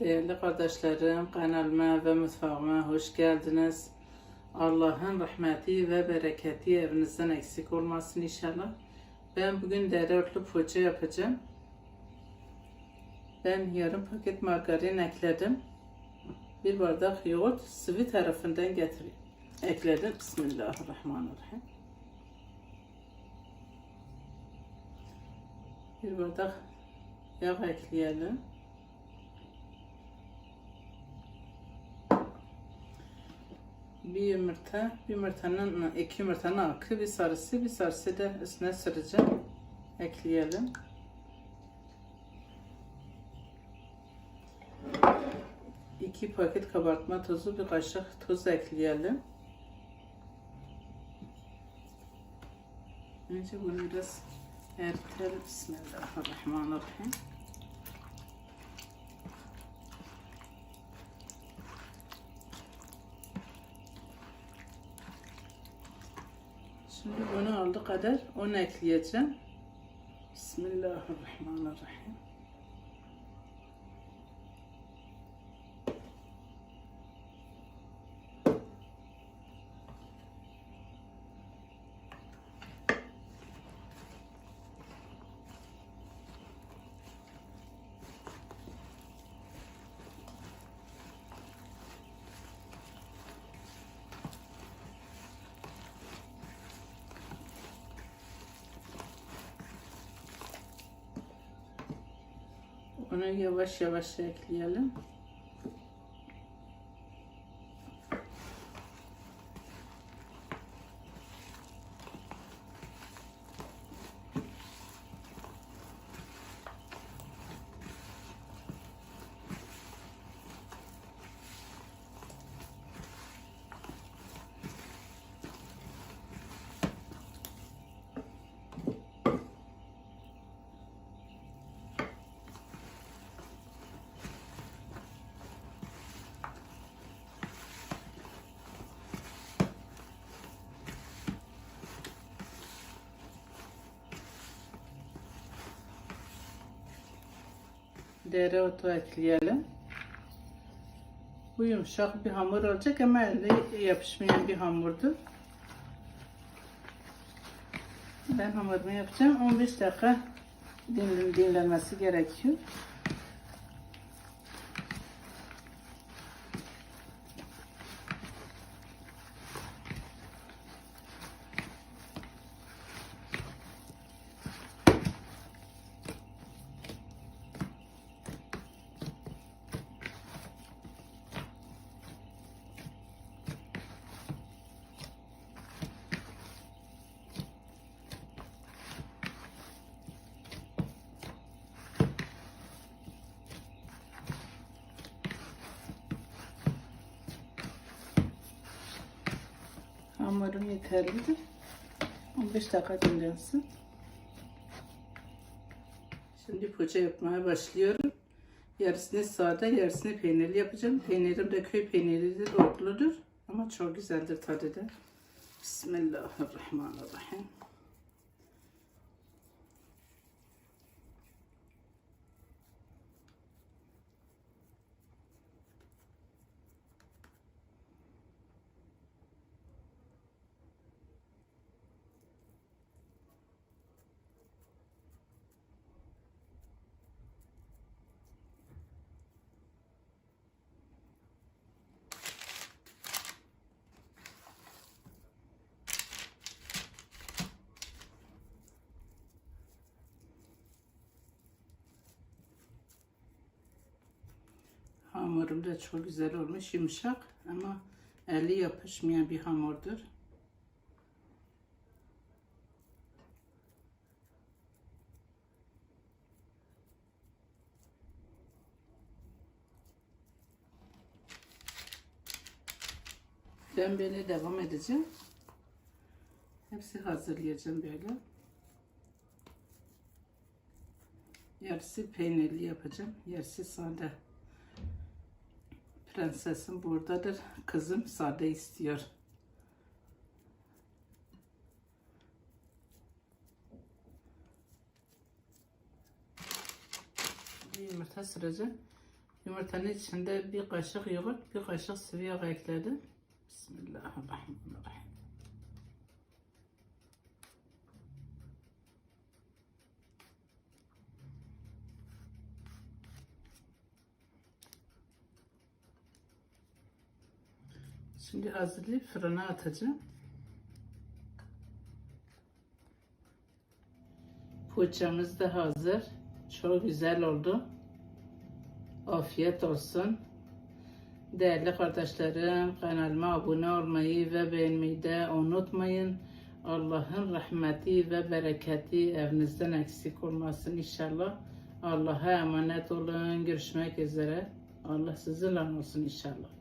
Değerli kardeşlerim, kanalıma ve mutfağıma hoş geldiniz. Allah'ın rahmeti ve bereketi evinizden eksik olmasın inşallah. Ben bugün dereotlu poğaça yapacağım. Ben yarım paket margarin ekledim. Bir bardak yoğurt sıvı tarafından getireyim. Ekledim. Bismillahirrahmanirrahim. Bir bardak yağ ekleyelim. Bir yumurta, bir yumurtanın, iki yumurtanın akı, bir sarısı, bir sarısı da üstüne süreceğim. Ekleyelim. İki paket kabartma tozu, bir kaşık tuz ekleyelim. Önce bunu biraz eritelim. Bismillahirrahmanirrahim. Şimdi bunu aldığı kadar onu ekleyeceğim. Bismillahirrahmanirrahim. Onu yavaş yavaş ekleyelim. Dereotu ekleyelim. Bu yumuşak bir hamur olacak ama elde yapışmayan bir hamurdu. Ben hamurumu yapacağım. 15 dakika dinlen dinlenmesi gerekiyor. Hamurum yeterlidir. 15 dakika dinlensin. Şimdi poğaça yapmaya başlıyorum. Yarısını sade, yarısını peynirli yapacağım. Peynirim de köy peyniridir, otludur. Ama çok güzeldir tadı da. Bismillahirrahmanirrahim. Hamurum da çok güzel olmuş, yumuşak ama eli yapışmayan bir hamurdur. Ben böyle devam edeceğim. Hepsi hazırlayacağım böyle. Yarısı peynirli yapacağım, yarısı sade. Prensesim buradadır. Kızım sade istiyor. Bir yumurta sıracağım. Yumurtanın içinde bir kaşık yoğurt, bir kaşık sıvı yağ ekledim. Bismillahirrahmanirrahim. Şimdi hazırlayıp fırına atacağım. Poğaçamız da hazır. Çok güzel oldu. Afiyet olsun. Değerli kardeşlerim kanalıma abone olmayı ve beğenmeyi de unutmayın. Allah'ın rahmeti ve bereketi evinizden eksik olmasın inşallah. Allah'a emanet olun. Görüşmek üzere. Allah sizinle olsun inşallah.